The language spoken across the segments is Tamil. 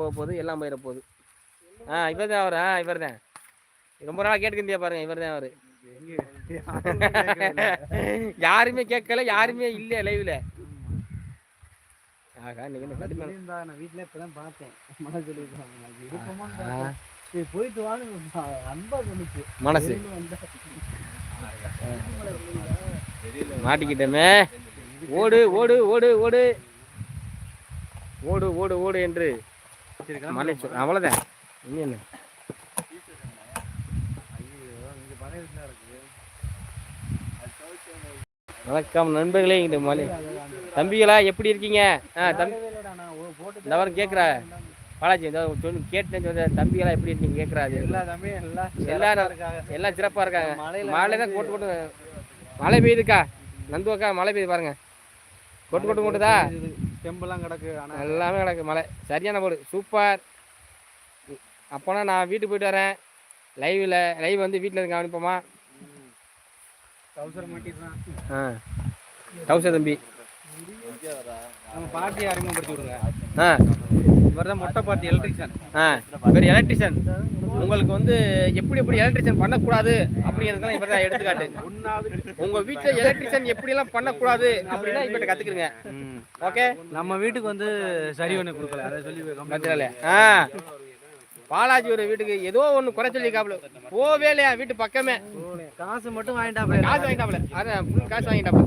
போக போகுது எல்லாம் போயிட போகுது ஆ இவர் தான் அவர் ஆ இவர் தான் ரொம்ப நாளாக கேட்டுக்கிந்தியா பாருங்க இவர் தான் அவர் யாருமே கேட்கல யாருமே இல்லை லைவ்ல ஆகா நீங்க என்ன கடுமை நான் வீட்டுல இப்பதான் பார்த்தேன். போயிட்டு வாங்க அன்பா மனசு. மாட்டிக்கிட்டமே. ஓடு ஓடு ஓடு ஓடு. ஓடு ஓடு ஓடு என்று மலை அவ்வளோதான் என்ன? வணக்கம் நண்பர்களே இந்த மலை தம்பிகளா எப்படி இருக்கீங்க? ஆ தம்பி இந்த வாரம் கேட்குறா பாலாஜி சொல்லு கேட்டேன்னு சொல்ற தம்பிகளா எப்படி இருக்கீங்க? கேட்குறாரு எல்லா தம்பியும் எல்லாம் எல்லாரும் எல்லாம் சிறப்பாக இருக்காங்க. மழை தான் கொட்டு கொட்டு மழை பெய்யுதுக்கா? நந்துவக்கா மழை பெய்யுது பாருங்க. கொட்டு கொட்டு கொட்டுதா செம்பெல்லாம் கிடக்கு ஆனா எல்லாமே கிடக்கு மழை. சரியான போடு சூப்பர் அப்போனா நான் வீட்டுக்கு போயிட்டு வரேன். லைவில் லைவ் வந்து வீட்டில் இருந்து கவனிப்போமா? டவுசர் மாட்டிடுறான். ஆ. டவுசர் தம்பி. நம்ம பாட்டியை அறிமுகப்படுத்தி விடுங்க. ஆ. இவர் தான் மொட்டை பாட்டி எலக்ட்ரிஷியன் ஆ. இவர் எலக்ட்ரிஷியன் உங்களுக்கு வந்து எப்படி எப்படி எலக்ட்ரிஷியன் பண்ணக்கூடாது அப்படிங்கிறதுலாம் இவர் தான் எடுத்துக்காட்டு. உங்கள் வீட்டில் எலக்ட்ரிஷியன் எப்படிலாம் பண்ணக்கூடாது அப்படின்னா இவர்கிட்ட கற்றுக்குறீங்க ஓகே நம்ம வீட்டுக்கு வந்து சரி ஒன்று கொடுக்கல. அதை சொல்லி ஆ. பாலாஜி ஒரு வீட்டுக்கு ஏதோ ஒன்று குறை சொல்லிக்காப்புல போவே இல்லையா வீட்டு பக்கமே. காசு மட்டும் வாங்கிட்டாப்ல காசு வாங்கிட்டாப்புல. அதான் ஃபுல் காசு வாங்கிட்டாப்புல.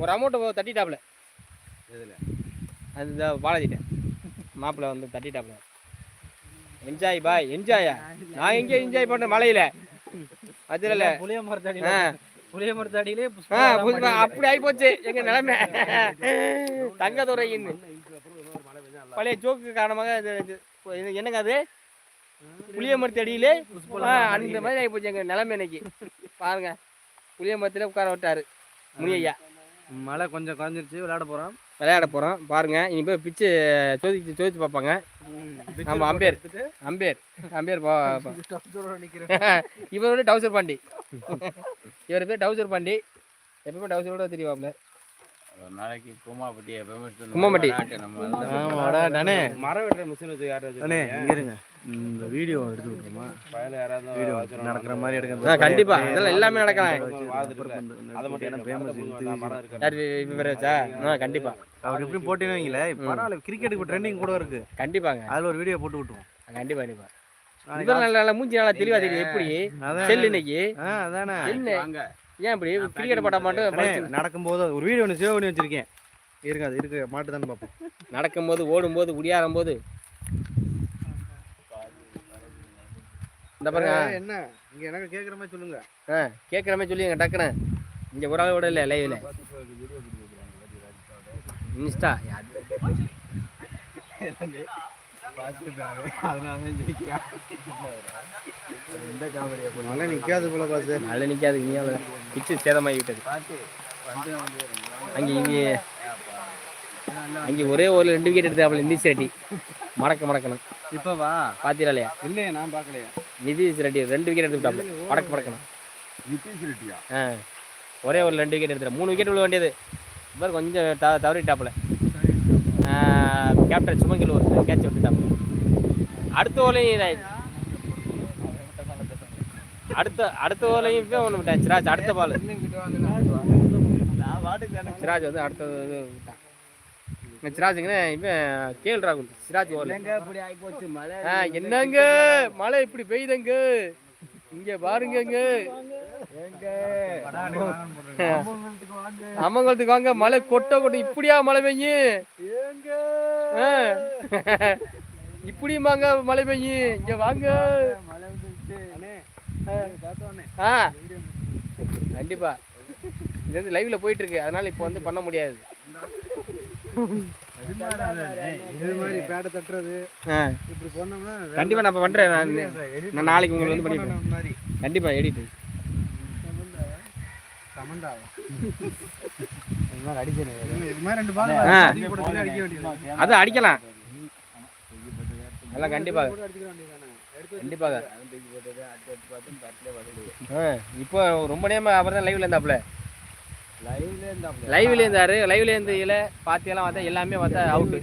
ஒரு அமௌண்ட்டை தட்டிட்டாப்புல. அந்த பாலாஜிட்ட. மாப்பிள்ளை வந்து தட்டிட்டாப்புல. என்ஜாய் பாய் என்ஜாயா நான் எங்கே என்ஜாய் பண்ண மலையில. அதுல புளிய மரத்தடியில ஆ. புளிய மரத்தடியிலே அப்படி ஆயிப்போச்சு எங்க நிலைமை. பழைய ஜோக்கு காரணமாக என்னங்க அது? புளிய மரத்து அடியிலே ஆ, அந்த மாதிரி ஆயிப்போச்சு எங்க நிலைமை இன்னைக்கு. பாருங்க புளிய மரத்துல உட்கார விட்டாரு முனியையா மழை கொஞ்சம் குறைஞ்சிருச்சு விளையாட போறோம். விளையாட போறோம். பாருங்க இனி போய் பிச்சு சோதிச்சு சோதிச்சு பார்ப்பாங்க. ஆமா அம்பேர். அம்பேர். அம்பேர் பா பா- இவர் வந்து டவுசர் பாண்டி. இவர் பேர் டவுசர் பாண்டி. எப்பவுமே டவுசரோட தெரியவாப்ல ஒரு நாளைக்கு கூமாப்பட்டி எப்பவுமே நம்ம நானே. மரம் வெட்டுற மிஷின் வச்சு யாரும் இங்க இருங்க. இந்த வீடியோ எடுத்து விட்டுருமா? வீடியோ. நடக்கிற மாதிரி எடுக்க கண்டிப்பா. இதெல்லாம் எல்லாமே நடக்கலாம். அதை மட்டும் என்ன ஃபேமஸ் இருக்கு கண்டிப்பா. அவர் எப்படி போட்டேன்னு வைங்களேன் பரவாயில்ல கிரிக்கெட் இப்போ ட்ரெண்டிங் கூட இருக்கு. கண்டிப்பாங்க. அதுல ஒரு வீடியோ போட்டு விட்டுருவோம். கண்டிப்பா கண்டிப்பா. நல்ல நல்ல மூஞ்சி நல்லா தெளிவா தெரியும் எப்படி? செல் இன்னைக்கு. ஆ அதானே. ஏன் இப்படி? கிரிக்கெட் போட்டா மட்டும் நடக்கும்போது ஒரு வீடியோ ஒன்று சேவ் பண்ணி வச்சிருக்கேன். இருக்கு அது இருக்கு மாட்டு தான் பார்ப்போம். நடக்கும்போது ஓடும்போது உடியாரும் போது இந்த பாருங்க. என்ன? இங்க எனக்கு கேக்குற மாதிரி சொல்லுங்க. ஆ கேட்குற மாதிரி சொல்லிங்க டக்குன்னு. இங்க ஒரு ஆள் கூட இல்லை லைவ்ல இன்ஸ்டா. மழை நிக்காது போல பாத்து. நல்ல நிற்காது இங்கே பிச்சு சேதமாகி விட்டது. அங்கே இங்கே அங்கே ஒரே ஒரு ரெண்டு விக்கெட் எடுத்தாப்புல நிதிஷ் ரெட்டி மடக்க மடக்கணும் இப்ப வா பார்த்தீங்களா இல்லையா நான் பார்க்கலையா. நிதிஷ் ரெட்டி ரெண்டு விக்கெட் எடுத்துட்டாப்புல மடக்க மடக்கணும் ஆ. ஒரே ஒரு ரெண்டு விக்கெட் எடுத்துட்டேன். மூணு விக்கெட் விழ வேண்டியது. இவர் கொஞ்சம் த தவறிட்டாப்புல. கேப்டன் சுமங்கில் ஒரு கேட்ச் விட்டுட்டாப்புல. அடுத்த ஓலையும் அடுத்த அடுத்த ஓலையும் இப்போ ஒன்று விட்டான் சிராஜ் அடுத்த பால் சிராஜ் வந்து அடுத்த இது விட்டான். சிராஜுங்கன்னு இவன் கேஎல் ராகுல் சிராஜ் என்னங்க மழை இப்படி பெய்யுதுங்க. இங்க பாருங்கங்க. அம்மங்கலத்துக்கு வாங்க. மழை கொட்ட கொட்ட இப்படியா மழை பெய்யும் ஆ. இப்படியுமாங்க மழை பெய்யும் இங்க வாங்க. கண்டிப்பா. இது வந்து லைவ்ல போயிட்டு இருக்கு. அதனால இப்போ வந்து பண்ண முடியாது இது மாதிரி பேடை தட்டுறது ஆ, இப்படி பண்ணோம்னா கண்டிப்பா இப்ப பண்றேன் நான் நாளைக்கு உங்களுக்கு வந்து பண்ணிடுறேன். கண்டிப்பா எடிட் அது அடிக்கலாம். அதெல்லாம் கண்டிப்பாக கண்டிப்பாக இப்போ ரொம்ப நேரம் அவர் தான் லைவ்ல இருந்தாப்ல. லைவ்ல இருந்தாரு. லைவ்ல இருந்தையில பாத்தியெல்லாம் பார்த்தா எல்லாமே பார்த்தா அவுட்